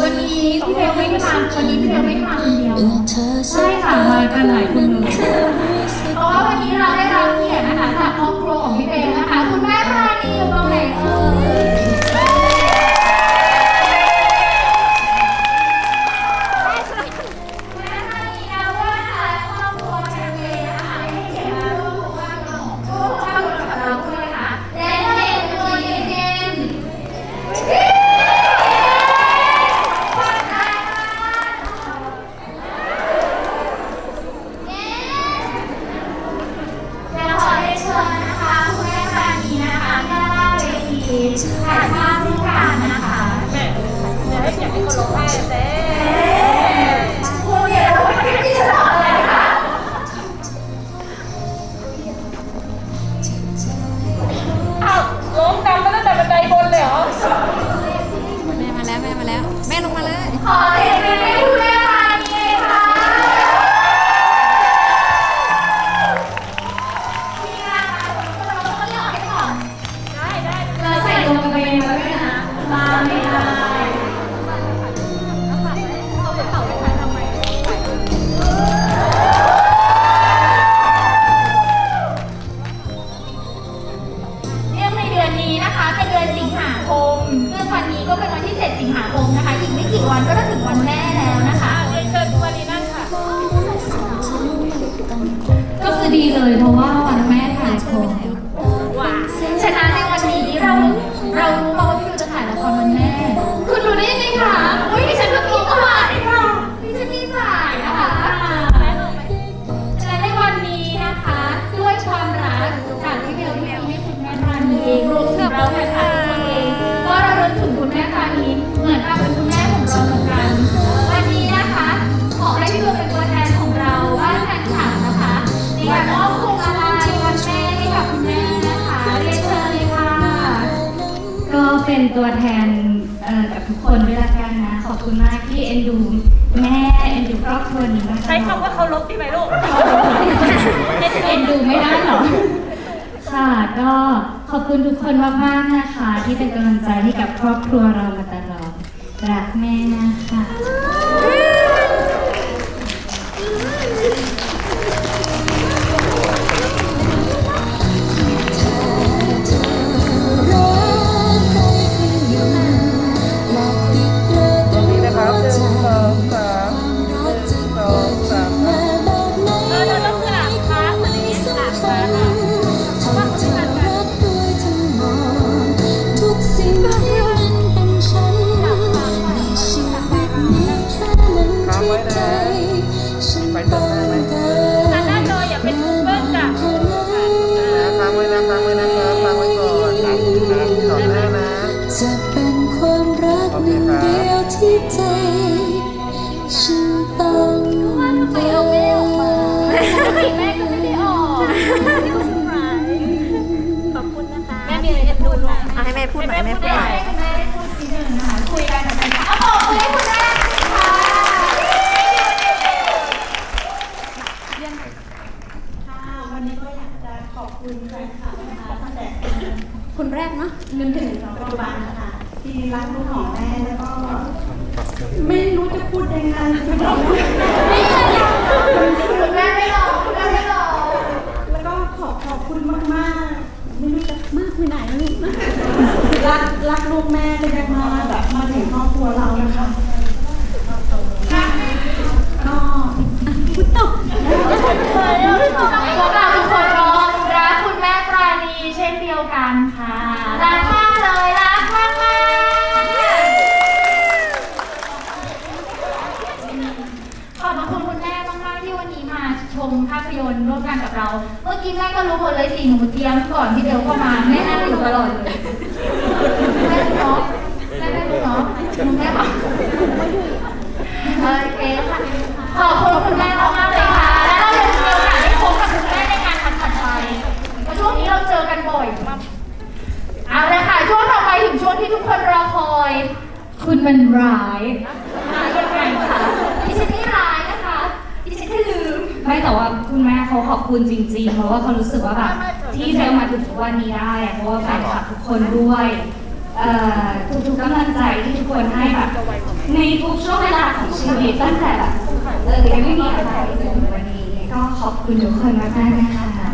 วันนี้พี่เบลไม่ได้มาวันนี้พี่เบลไม่ได้มาคนเดียวใช่ค่ะมากันหลายคนเลยเพราะว่าวันนี้เราได้รับเกียรตินะคะจากครอบครัวของพี่เบ ถ่ายภาพร่วมกันนะคะอยากให้อยากให้คนร้องไห้เต้คุณเดี๋ยวเราไม่ได้จะทำอะไรคะอ้าวร้องดังมาตั้งแต่บันไดบนเลยเหรอ แม่มาแล้วแม่มาแล้ว แม่ลงมาเลย ขอเสียง ก็เป็นวันที่ 7 สิงหาคมนะคะ อีกไม่กี่วันก็จะถึงวันแม่แล้วนะคะเรียนเชิญคุณวารีนั่งค่ะ ก็คือดีเลยเพราะว่าวันแม่ถ่ายคม เป็นตัวแทนเอ่อกับทุกคนด้วยละกันนะ ขอบคุณมากที่เอ็นดูแม่เอ็นดูครอบครัวนี้มาตลอดใช้คำว่าเคารพดีไหมลูกเอ็นดูไม่ได้หรอค่ะก็ขอบคุณทุกคนมากๆนะคะ ที่เป็นกำลังใจให้กับครอบครัวเรามาตลอดรักแม่นะคะ ขอบคุณแฟนคลับนะคะตั้งแต่คนแรกเนาะจนถึงปัจจุบันนะคะที่รักลูกของแม่แล้วก็ไม่รู้จะพูดยังไงคุณแม่ไม่หรอกคุณแม่ไม่หรอกแล้วก็ขอขอบคุณมากๆไม่รู้จะมากไปไหนลูกรักรักลูกแม่เป็ยังมาแบบมาถึงครอบครัวเรานะคะก็พูดตกพวกเราทุกคนก็รักคุณแม่ปราณีเช่นเดียวกันค่ะ รักมากเลยรักมากมากขอบพระคุณคุณแม่มากๆที่วันนี้ มาชมภาพยนตร์ร่วมกันกับเรา เมื่อกี้แม่ก็รู้หมดเลยสิหนูเตรียมก่อนที่เบลเข้ามาแม่นั่งอยู่ตลอดเลยแม่รู้เนาะแม่ไม่รู้เนาะแม่บอกโอเคค่ะขอบคุณคุณแม่มากๆเลยค่ะแล้วเรายังมีโอกาสได้พบกับคุณแม่ในงานถัดไปเพราะช่วงนี้เราเจอกันบ่อยมากเอาละค่ะช่วงต่อไปถึงช่วงที่ทุกคนรอคอย คุณมันร้าย มายังไงคะดิฉันไม่ร้ายนะคะดิฉันแค่ลืม ไม่แต่ว่าคุณแม่เขาขอบคุณจริงๆ เพราะว่าเขารู้สึกว่าแบบที่เธอมาถึงทุกวันนี้ได้อะเพราะว่าแฟนคลับทุกคนด้วยเอ่อทุกๆกำลังใจที่ทุกคนให้แบบในทุกช่วงเวลาของชีวิตตั้งแต่แบบเออยังไม่มีอะไรจนถึงวันนี้ก็ขอบคุณทุกคนมากๆนะคะ